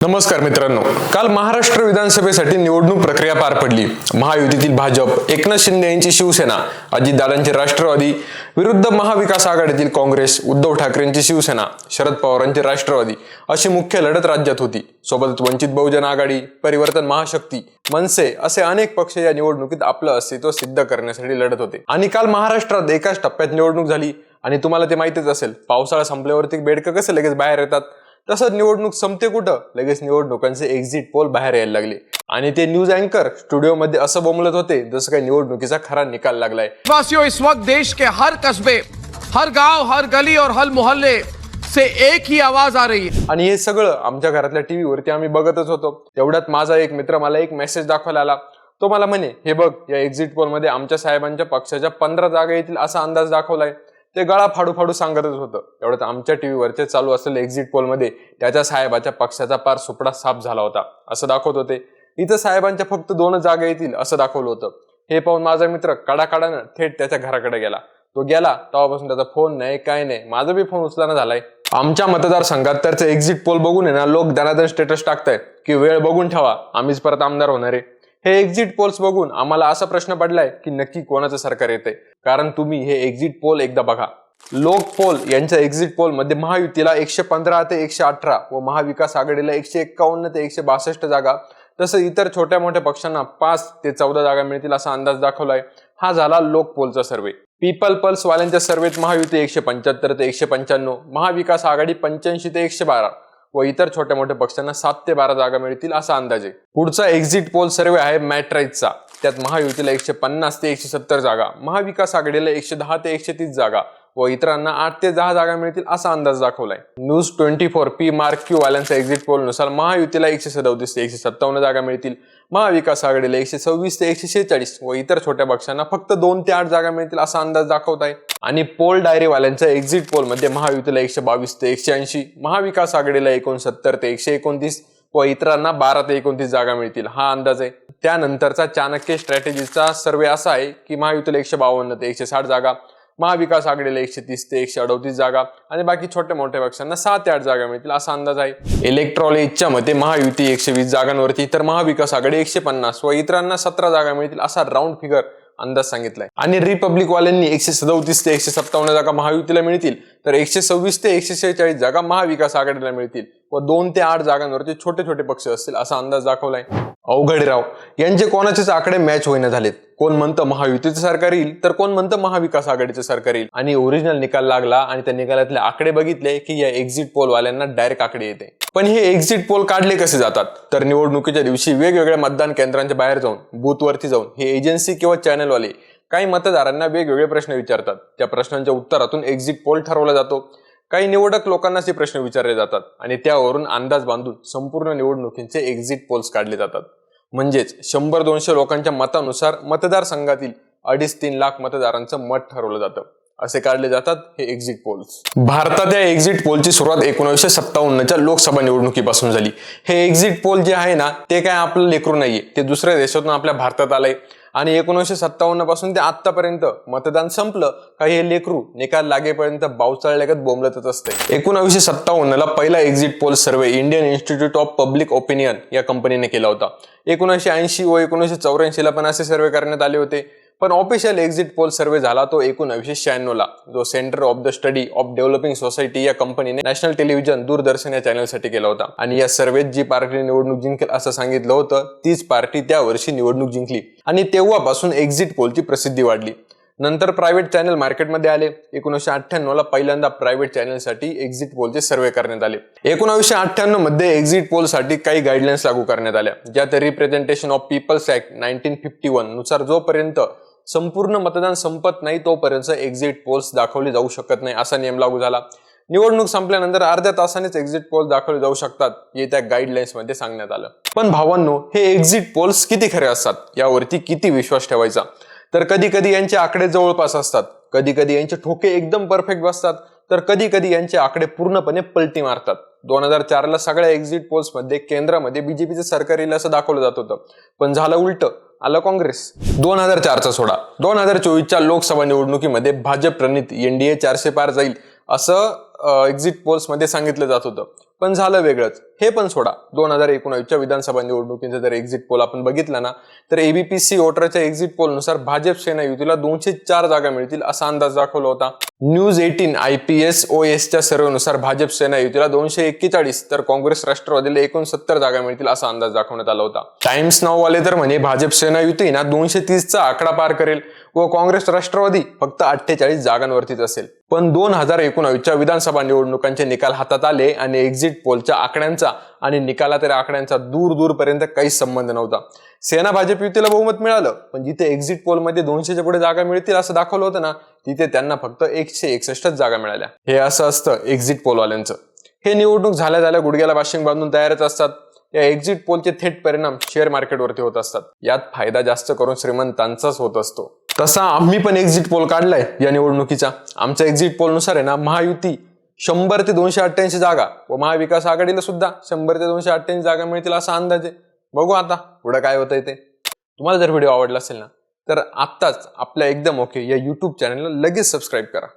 नमस्कार मित्रांनो. काल महाराष्ट्र विधानसभेसाठी निवडणूक प्रक्रिया पार पडली. महायुतीतील भाजप एकनाथ शिंदे यांची शिवसेना अजितदादांची राष्ट्रवादी विरुद्ध महाविकास आघाडीतील काँग्रेस उद्धव ठाकरेंची शिवसेना शरद पवारांची राष्ट्रवादी अशी मुख्य लढत राज्यात होती. सोबतच वंचित बहुजन आघाडी परिवर्तन महाशक्ती मनसे असे अनेक पक्ष या निवडणुकीत आपलं अस्तित्व सिद्ध करण्यासाठी लढत होते. आणि काल महाराष्ट्रात एकाच टप्प्यात निवडणूक झाली. आणि तुम्हाला ते माहितीच असेल पावसाळा संपल्यावरती बेडकं कसे लगेच बाहेर येतात? तसंच निवडणूक संपते कुठं? लगेच निवडणुकांचे एक्झिट पोल बाहेर यायला लागले. आणि ते न्यूज अँकर स्टुडिओमध्ये असं बोंबलत होते जसं काही निवडणुकीचा खरा निकाल लागलाय. इस वक्त देश के हर कस्बे हर गांव हर गली और हर मोहल्ले से एक ही आवाज आ रही है। आणि हे सगळं आमच्या घरातल्या टीव्हीवरती आम्ही बघतच होतो. तेवढ्यात माझा एक मित्र मला एक मेसेज दाखवायला आला. तो मला म्हणे हे बघ या एक्झिट पोलमध्ये आमच्या साहेबांच्या पक्षाच्या पंधरा जागा येतील असा अंदाज दाखवलाय. ते गळा फाडू फाडू सांगतच होतं. तेवढ्यात आमच्या टीव्हीवरचे चालू असलेले एक्झिट पोलमध्ये त्याच्या साहेबाच्या पक्षाचा पार सुपडा साफ झाला होता. असं दाखवत होते. इथं साहेबांच्या फक्त दोनच जागा येतील असं दाखवलं होतं. हे पाहून माझा मित्र कडाकडानं थेट त्याच्या घराकडे गेला. तो गेला तेव्हापासून त्याचा फोन नाही काय नाही. माझा बी फोन उचलाना झालाय. आमच्या मतदारसंघात त्याचं एक्झिट पोल बघून आहे ना लोक दनादन स्टेटस टाकतायत की वेळ बघून ठेवा. आम्हीच परत आमदार होणार आहे. हे एक्झिट पोल्स बघून आम्हाला असा प्रश्न पडलाय की नक्की कोणाचं सरकार येते कारण तुम्ही हे एक्झिट पोल एकदा बघा. लोक पोल यांच्या एक्झिट पोलमध्ये महायुतीला एकशे पंधरा ते एकशे अठरा व महाविकास आघाडीला एकशे एक्कावन्न ते एकशे बासष्ट जागा तसं इतर छोट्या मोठ्या पक्षांना पाच ते चौदा जागा मिळतील असा अंदाज दाखवलाय. हा झाला लोक पोलचा सर्वे पीपल पल्स वाल्यांच्या सर्वेत महायुती एकशे पंच्याहत्तर ते एकशे पंच्याण्णव महाविकास आघाडी पंच्याऐंशी ते एकशे बारा. व इतर छोट्या मोठ्या पक्षांना सात ते बारा जागा मिळतील असा अंदाज आहे. पुढचा एक्झिट पोल सर्वे आहे मॅट्राईजचा त्यात महायुतीला एकशे पन्नास ते एकशे सत्तर जागा महाविकास आघाडीला एकशे दहा ते एकशे तीस जागा व इतरांना आठ ते दहा जागा मिळतील असा अंदाज दाखवलाय. News twenty four P mark Q वाल्यांचा एक्झिट पोलनुसार महायुतीला एकशे सदोतीस ते एकशे सत्तावन्न जागा मिळतील महाविकास आघाडीला एकशे सव्वीस ते एकशे शेहेचाळीस व इतर छोट्या पक्षांना फक्त दोन ते आठ जागा मिळतील असा अंदाज दाखवत आहे आणि पोल डायरीवाल्यांच्या एक्झिट पोलमध्ये महायुतीला एकशे बावीस ते एकशे ऐंशी महाविकास आघाडीला एकोणसत्तर ते एकशे एकोणतीस व इतरांना बारा ते एकोणतीस जागा मिळतील. हा अंदाज आहे. त्यानंतरचा चाणक्य स्ट्रॅटेजीचा सर्वे असा आहे की महायुतीला एकशे बावन्न ते एकशे साठ जागा महाविकास आघाडीला एकशे तीस ते एकशे अडतीस जागा आणि बाकी छोट्या मोठ्या पक्षांना सात ते आठ जागा मिळतील असा अंदाज आहे. इलेक्ट्रॉनिकच्या मते महायुती एकशे वीस जागांवरती तर महाविकास आघाडी एकशे पन्नास व इतरांना सतरा जागा मिळतील असा राऊंड फिगर अंदाज सांगितलाय. आणि रिपब्लिक वाल्यांनी एकशे सदोतीस ते एकशे सत्तावन्न जागा महायुतीला मिळतील तर एकशे सव्वीस ते एकशे शेहेचाळीस जागा महाविकास आघाडीला मिळतील. व दोन ते आठ जागांवरती छोटे छोटे पक्ष असतील असा अंदाज दाखवलाय. अवघडराव यांचे कोणाचेच आकडे मॅच होईना झालेत. कोण म्हणतं महायुतीचं सरकार येईल तर कोण म्हणतं महाविकास आघाडीचं सरकार येईल. आणि ओरिजिनल निकाल लागला आणि त्या निकालातले आकडे बघितले की या एक्झिट पोल वाल्यांना डायरेक्ट आकडे येते. पण हे एक्झिट पोल काढले कसे जातात? तर निवडणुकीच्या दिवशी वेगवेगळ्या मतदान केंद्रांच्या बाहेर जाऊन बूथवरती जाऊन हे एजन्सी किंवा चॅनलवाले काही मतदारांना वेगवेगळे प्रश्न विचारतात. त्या प्रश्नांच्या उत्तरातून एक्झिट पोल ठरवला जातो. काही निवडक लोकांनाच हे प्रश्न विचारले जातात आणि त्यावरून अंदाज बांधून संपूर्ण निवडणुकींचे एक्झिट पोल्स काढले जातात. म्हणजेच शंभर दोनशे लोकांच्या मतानुसार मतदारसंघातील अडीच तीन लाख मतदारांचं मत ठरवलं जातं. असे काढले जातात हे एक्झिट पोल्स भारतात या एक्झिट पोलची सुरुवात एकोणीसशे सत्तावन्नच्या लोकसभा निवडणुकीपासून झाली. हे एक्झिट पोल जे आहे ना ते काय आपलं लेकरू नाहीये. ते दुसऱ्या देशातून आपल्या भारतात आलंय. आणि एकोणीसशे सत्तावन्नपासून ते आतापर्यंत मतदान संपलं का हे लेकरू निकाल लागेपर्यंत बावचाळल्यागत बोंबलतच असते. एकोणावीसशे सत्तावन्न ला पहिला exit poll survey Indian Institute of Public Opinion या कंपनीने केला होता. एकोणीसशे ऐंशी व एकोणीसशे चौऱ्याऐंशी ला पण असे सर्वे करण्यात आले होते. पण ऑफिशियल एक्झिट पोल सर्वे झाला तो एकोणीसशे शहाण्णव ला. जो centre of the study of developing society या कंपनीने नॅशनल टेलिव्हिजन दूरदर्शन या चॅनलसाठी केला होता. आणि या सर्वेत जी पार्टी निवडणूक जिंकेल असं सांगितलं होतं तीच पार्टी त्या वर्षी निवडणूक जिंकली. आणि तेव्हापासून एक्झिट पोलची प्रसिद्धी वाढली. नंतर प्रायव्हेट चॅनल मार्केटमध्ये आले. एकोणीसशे अठ्ठ्याण्णव ला पहिल्यांदा प्रायव्हेट चॅनलसाठी एक्झिट पोलचे सर्वे करण्यात आले. एकोणीसशे अठ्ठ्याण्णवमध्ये एक्झिट पोलसाठी काही गाईडलाईन्स लागू करण्यात आल्या. ज्यात representation of people's act nineteen fifty वननुसार जोपर्यंत संपूर्ण मतदान संपत नाही तोपर्यंत एक्झिट पोल्स दाखवले जाऊ शकत नाही असा नियम लागू झाला. निवडणूक संपल्यानंतर अर्ध्या तासानेच एक्झिट पोल दाखवले जाऊ शकतात हे त्या गाईडलाईन्समध्ये सांगण्यात आलं. पण भावांनो हे एक्झिट पोल्स किती खरे असतात? यावरती किती विश्वास ठेवायचा? तर कधी कधी यांचे आकडे जवळपास असतात. कधी कधी यांचे ठोके एकदम परफेक्ट बसतात. तर कधी कधी यांचे आकडे पूर्णपणे पलटी मारतात. दोन हजार चारला सगळ्या एक्झिट पोल्समध्ये केंद्रामध्ये बीजेपीचं सरकार येईल असं दाखवलं जात होतं. पण झालं उलट. आलं काँग्रेस. दोन हजार चारचा सोडा. दोन हजार चोवीसच्या लोकसभा निवडणुकीमध्ये भाजप प्रणित एनडीए चारशे पार जाईल असं एक्झिट पोल्समध्ये सांगितलं जात होतं. पण झालं वेगळंच. हे पण सोडा. दोन हजार एकोणावीसच्या विधानसभा निवडणुकीचा जर एक्झिट पोल आपण बघितला ना तर एबीपीसी वोटरच्या एक्झिट पोलनुसार भाजप सेना युतीला दोनशे चार जागा मिळतील असा अंदाज दाखवला होता. News eighteen I P S O एसच्या सर्वेनुसार भाजप सेना युतीला दोनशे एक्केचाळीस तर काँग्रेस राष्ट्रवादीला एकोणसत्तर जागा मिळतील असा अंदाज दाखवण्यात आला होता. टाइम्स नाववाले तर म्हणे भाजप सेना युती ना दोनशे तीसचा आकडा पार करेल व काँग्रेस राष्ट्रवादी फक्त अठ्ठेचाळीस जागांवरतीच असेल. पण दोन हजार एकोणावीसच्या विधानसभा निवडणुकांचे निकाल हातात आले आणि एक्झिट पोलच्या आकड्यांचा आकड्यांचा आणि निकालातील आकड्यांचा दूर दूरपर्यंत काहीच संबंध नव्हता. सेना भाजप युतीला बहुमत मिळालं पण जिथे एक्झिट पोलमध्ये दोनशेच्या पुढे जागा मिळतील असं दाखवलं होतं ना तिथे त्यांना फक्त एकशे एकसष्टच जागा मिळाल्या. हे असं असतं एक्झिट पोलवाल्यांचं हे निवडणूक झाल्या झाल्या गुडघ्याला बाशिंग बांधून तयारच असतात. या एक्झिट पोलचे थेट परिणाम शेअर मार्केटवरती होत असतात. यात फायदा जास्त करून श्रीमंतांचाच होत असतो. तसा आम्ही पण एक्झिट पोल काढलाय या निवडणुकीचा. आमच्या एक्झिट पोलनुसार आहे ना महायुती शंभर ते दोनशे अठ्ठ्याऐंशी जागा. व महाविकास आघाडीला सुद्धा शंभर ते दोनशे अठ्ठ्याऐंशी जागा मिळतील असा अंदाज आहे. बघू आता पुढं काय होतंय ते. तुम्हाला जर व्हिडिओ आवडला असेल ना तर आत्ताच आपल्या एकदम ओके या यूट्यूब चॅनलला लगेच सबस्क्राईब करा.